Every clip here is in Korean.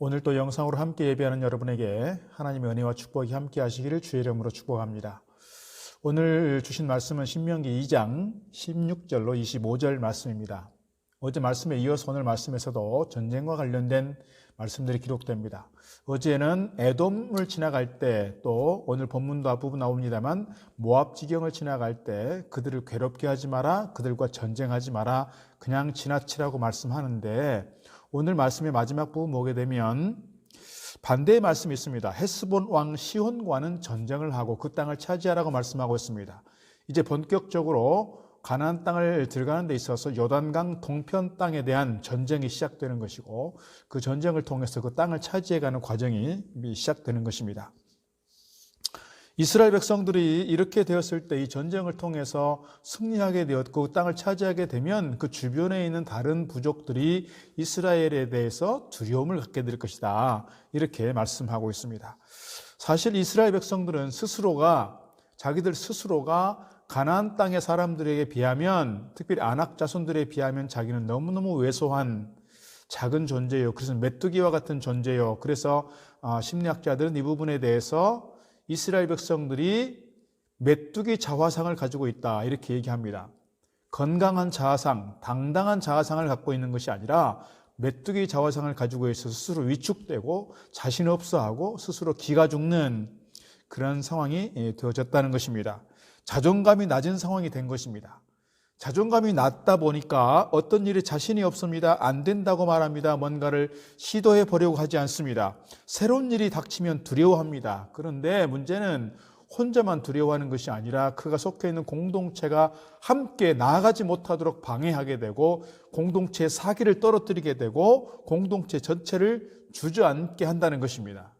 오늘 또 영상으로 함께 예배하는 여러분에게 하나님의 은혜와 축복이 함께 하시기를 주의 이름으로 축복합니다. 오늘 주신 말씀은 신명기 2장 16절로 25절 말씀입니다. 어제 말씀에 이어서 오늘 말씀에서도 전쟁과 관련된 말씀들이 기록됩니다. 어제는 에돔을 지나갈 때 또 오늘 본문도 앞부분 나옵니다만 모압 지경을 지나갈 때 그들을 괴롭게 하지 마라 그들과 전쟁하지 마라 그냥 지나치라고 말씀하는데 오늘 말씀의 마지막 부분 보게 되면 반대의 말씀이 있습니다. 헤스본 왕 시혼과는 전쟁을 하고 그 땅을 차지하라고 말씀하고 있습니다. 이제 본격적으로 가나안 땅을 들어가는 데 있어서 요단강 동편 땅에 대한 전쟁이 시작되는 것이고 그 전쟁을 통해서 그 땅을 차지해가는 과정이 시작되는 것입니다. 이스라엘 백성들이 이렇게 되었을 때 이 전쟁을 통해서 승리하게 되었고 그 땅을 차지하게 되면 그 주변에 있는 다른 부족들이 이스라엘에 대해서 두려움을 갖게 될 것이다. 이렇게 말씀하고 있습니다. 사실 이스라엘 백성들은 스스로가 자기들 스스로가 가나안 땅의 사람들에게 비하면 특별히 안악 자손들에 비하면 자기는 너무너무 왜소한 작은 존재요. 그래서 메뚜기와 같은 존재요. 그래서 아, 심리학자들은 이 부분에 대해서 이스라엘 백성들이 메뚜기 자화상을 가지고 있다. 이렇게 얘기합니다. 건강한 자화상, 당당한 자화상을 갖고 있는 것이 아니라 메뚜기 자화상을 가지고 있어 스스로 위축되고 자신 없어하고 스스로 기가 죽는 그런 상황이 예, 되어졌다는 것입니다. 자존감이 낮은 상황이 된 것입니다. 자존감이 낮다 보니까 어떤 일에 자신이 없습니다. 안 된다고 말합니다. 뭔가를 시도해 보려고 하지 않습니다. 새로운 일이 닥치면 두려워합니다. 그런데 문제는 혼자만 두려워하는 것이 아니라 그가 속해 있는 공동체가 함께 나아가지 못하도록 방해하게 되고 공동체의 사기를 떨어뜨리게 되고 공동체 전체를 주저앉게 한다는 것입니다.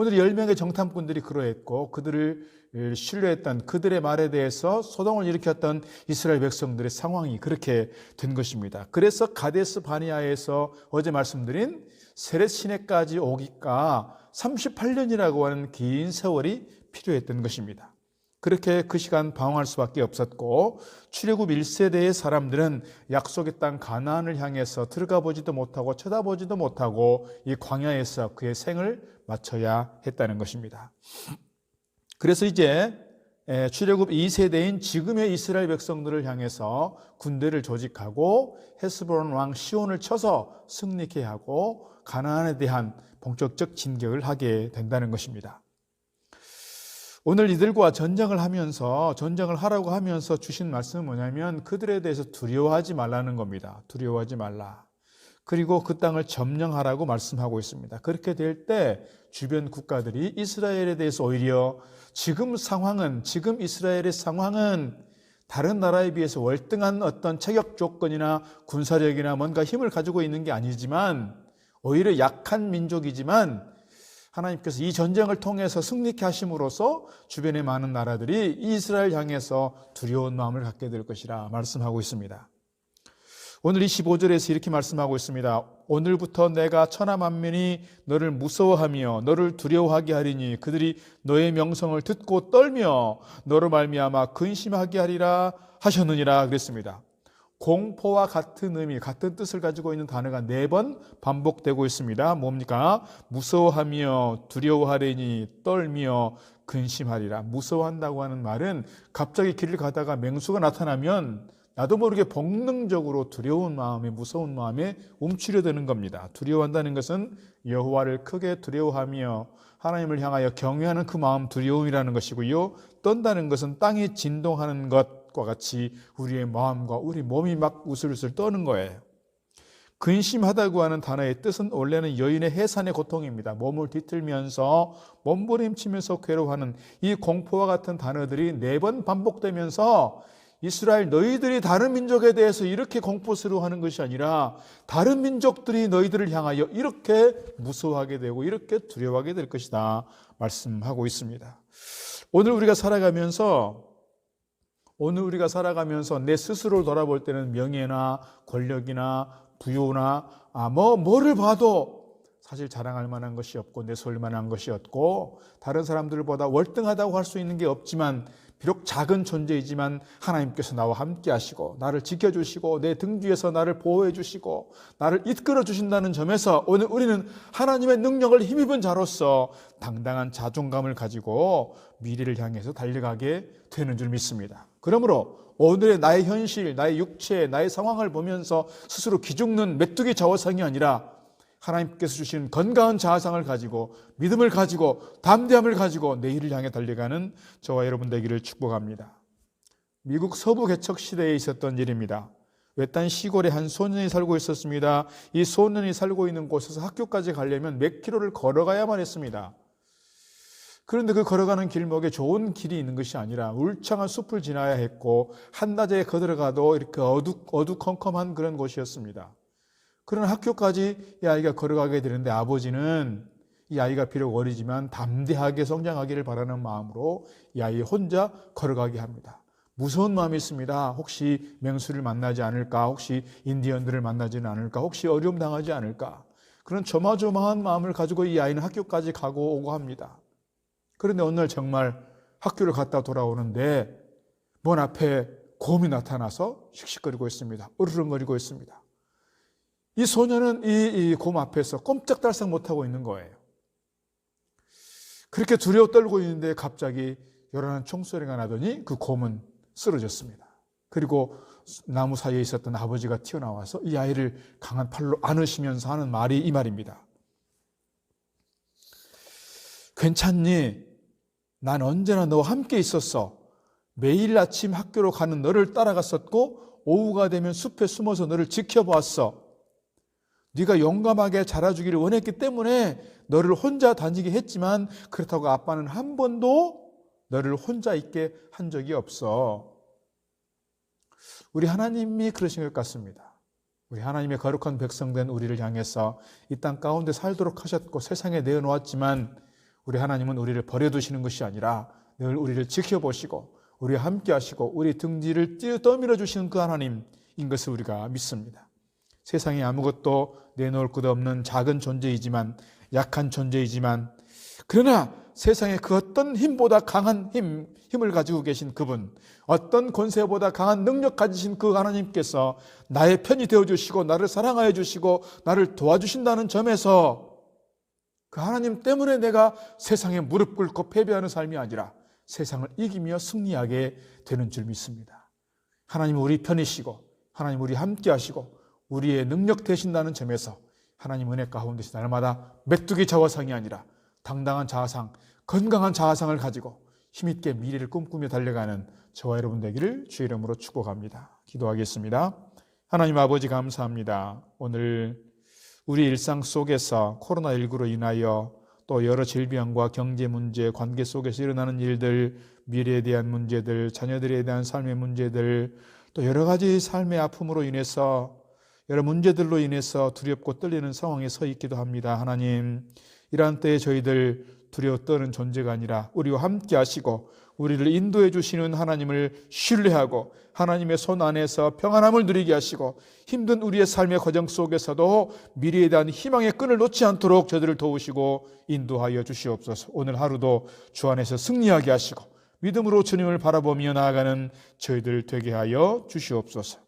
오늘 10명의 정탐꾼들이 그러했고 그들을 신뢰했던 그들의 말에 대해서 소동을 일으켰던 이스라엘 백성들의 상황이 그렇게 된 것입니다. 그래서 가데스 바니아에서 어제 말씀드린 세렛 시내까지 오기가 38년이라고 하는 긴 세월이 필요했던 것입니다. 그렇게 그 시간 방황할 수밖에 없었고 출애굽 1세대의 사람들은 약속의 땅 가나안을 향해서 들어가 보지도 못하고 쳐다보지도 못하고 이 광야에서 그의 생을 마쳐야 했다는 것입니다. 그래서 이제 출애굽 2세대인 지금의 이스라엘 백성들을 향해서 군대를 조직하고 헤스브론 왕 시온을 쳐서 승리케 하고 가나안에 대한 본격적 진격을 하게 된다는 것입니다. 오늘 이들과 전쟁을 하면서 전쟁을 하라고 하면서 주신 말씀은 뭐냐면 그들에 대해서 두려워하지 말라는 겁니다. 두려워하지 말라. 그리고 그 땅을 점령하라고 말씀하고 있습니다. 그렇게 될 때 주변 국가들이 이스라엘에 대해서 오히려 지금 상황은 지금 이스라엘의 상황은 다른 나라에 비해서 월등한 어떤 체격 조건이나 군사력이나 뭔가 힘을 가지고 있는 게 아니지만 오히려 약한 민족이지만 하나님께서 이 전쟁을 통해서 승리케 하심으로써 주변의 많은 나라들이 이스라엘 향해서 두려운 마음을 갖게 될 것이라 말씀하고 있습니다. 오늘 25절에서 이렇게 말씀하고 있습니다. 오늘부터 내가 천하 만민이 너를 무서워하며 너를 두려워하게 하리니 그들이 너의 명성을 듣고 떨며 너로 말미암아 근심하게 하리라 하셨느니라 그랬습니다. 공포와 같은 의미, 같은 뜻을 가지고 있는 단어가 네 번 반복되고 있습니다. 뭡니까? 무서워하며 두려워하리니 떨며 근심하리라. 무서워한다고 하는 말은 갑자기 길을 가다가 맹수가 나타나면 나도 모르게 본능적으로 두려운 마음에 무서운 마음에 움츠려드는 겁니다. 두려워한다는 것은 여호와를 크게 두려워하며 하나님을 향하여 경외하는 그 마음 두려움이라는 것이고요. 떤다는 것은 땅이 진동하는 것과 같이 우리의 마음과 우리 몸이 막 우슬우슬 떠는 거예요. 근심하다고 하는 단어의 뜻은 원래는 여인의 해산의 고통입니다. 몸을 뒤틀면서 몸부림치면서 괴로워하는 이 공포와 같은 단어들이 네 번 반복되면서 이스라엘 너희들이 다른 민족에 대해서 이렇게 공포스러워하는 것이 아니라 다른 민족들이 너희들을 향하여 이렇게 무서워하게 되고 이렇게 두려워하게 될 것이다 말씀하고 있습니다. 오늘 우리가 살아가면서 오늘 우리가 살아가면서 내 스스로를 돌아볼 때는 명예나 권력이나 부유나 아, 뭐 뭐를 봐도 사실 자랑할 만한 것이 없고 내세울 만한 것이 없고 다른 사람들보다 월등하다고 할 수 있는 게 없지만 비록 작은 존재이지만 하나님께서 나와 함께 하시고 나를 지켜주시고 내 등 뒤에서 나를 보호해 주시고 나를 이끌어 주신다는 점에서 오늘 우리는 하나님의 능력을 힘입은 자로서 당당한 자존감을 가지고 미래를 향해서 달려가게 되는 줄 믿습니다. 그러므로 오늘의 나의 현실, 나의 육체, 나의 상황을 보면서 스스로 기죽는 메뚜기 자화상이 아니라 하나님께서 주신 건강한 자아상을 가지고 믿음을 가지고 담대함을 가지고 내일을 향해 달려가는 저와 여러분 되기를 축복합니다. 미국 서부 개척 시대에 있었던 일입니다. 외딴 시골에 한 소년이 살고 있었습니다. 이 소년이 살고 있는 곳에서 학교까지 가려면 몇 킬로를 걸어가야만 했습니다. 그런데 그 걸어가는 길목에 좋은 길이 있는 것이 아니라 울창한 숲을 지나야 했고 한낮에 거들어가도 이렇게 어두, 어두컴컴한 그런 곳이었습니다. 그런 학교까지 이 아이가 걸어가게 되는데 아버지는 이 아이가 비록 어리지만 담대하게 성장하기를 바라는 마음으로 이 아이 혼자 걸어가게 합니다. 무서운 마음이 있습니다. 혹시 맹수를 만나지 않을까? 혹시 인디언들을 만나지는 않을까? 혹시 어려움 당하지 않을까? 그런 조마조마한 마음을 가지고 이 아이는 학교까지 가고 오고 합니다. 그런데 어느 날 정말 학교를 갔다 돌아오는데 먼 앞에 곰이 나타나서 씩씩거리고 있습니다. 으르렁거리고 있습니다. 이 소녀는 이곰 앞에서 꼼짝달싹 못하고 있는 거예요. 그렇게 두려워 떨고 있는데 갑자기 요란한 총소리가 나더니 그 곰은 쓰러졌습니다. 그리고 나무 사이에 있었던 아버지가 튀어나와서 이 아이를 강한 팔로 안으시면서 하는 말이 이 말입니다. 괜찮니? 난 언제나 너와 함께 있었어. 매일 아침 학교로 가는 너를 따라갔었고 오후가 되면 숲에 숨어서 너를 지켜보았어. 네가 용감하게 자라주기를 원했기 때문에 너를 혼자 다니게 했지만 그렇다고 아빠는 한 번도 너를 혼자 있게 한 적이 없어. 우리 하나님이 그러신 것 같습니다. 우리 하나님의 거룩한 백성된 우리를 향해서 이 땅 가운데 살도록 하셨고 세상에 내어놓았지만 우리 하나님은 우리를 버려두시는 것이 아니라 늘 우리를 지켜보시고 우리와 함께 하시고 우리 등 뒤를 떠밀어 주시는 그 하나님인 것을 우리가 믿습니다. 세상에 아무것도 내놓을 것 없는 작은 존재이지만 약한 존재이지만 그러나 세상에 그 어떤 힘보다 강한 힘, 힘을 가지고 계신 그분, 어떤 권세보다 강한 능력 가지신 그 하나님께서 나의 편이 되어 주시고 나를 사랑하여 주시고 나를 도와주신다는 점에서 그 하나님 때문에 내가 세상에 무릎 꿇고 패배하는 삶이 아니라 세상을 이기며 승리하게 되는 줄 믿습니다. 하나님 우리 편이시고 하나님 우리 함께 하시고 우리의 능력 되신다는 점에서 하나님 은혜 가운데서 날마다 메뚜기 자화상이 아니라 당당한 자아상, 건강한 자아상을 가지고 힘있게 미래를 꿈꾸며 달려가는 저와 여러분 되기를 주의 이름으로 축복합니다. 기도하겠습니다. 하나님 아버지 감사합니다. 오늘 우리 일상 속에서 코로나19로 인하여 또 여러 질병과 경제 문제, 관계 속에서 일어나는 일들, 미래에 대한 문제들, 자녀들에 대한 삶의 문제들, 또 여러 가지 삶의 아픔으로 인해서 여러 문제들로 인해서 두렵고 떨리는 상황에 서 있기도 합니다. 하나님, 이러한 때에 저희들 두려워 떠는 존재가 아니라 우리와 함께 하시고 우리를 인도해 주시는 하나님을 신뢰하고 하나님의 손 안에서 평안함을 누리게 하시고 힘든 우리의 삶의 과정 속에서도 미래에 대한 희망의 끈을 놓지 않도록 저들을 도우시고 인도하여 주시옵소서. 오늘 하루도 주 안에서 승리하게 하시고 믿음으로 주님을 바라보며 나아가는 저희들 되게 하여 주시옵소서.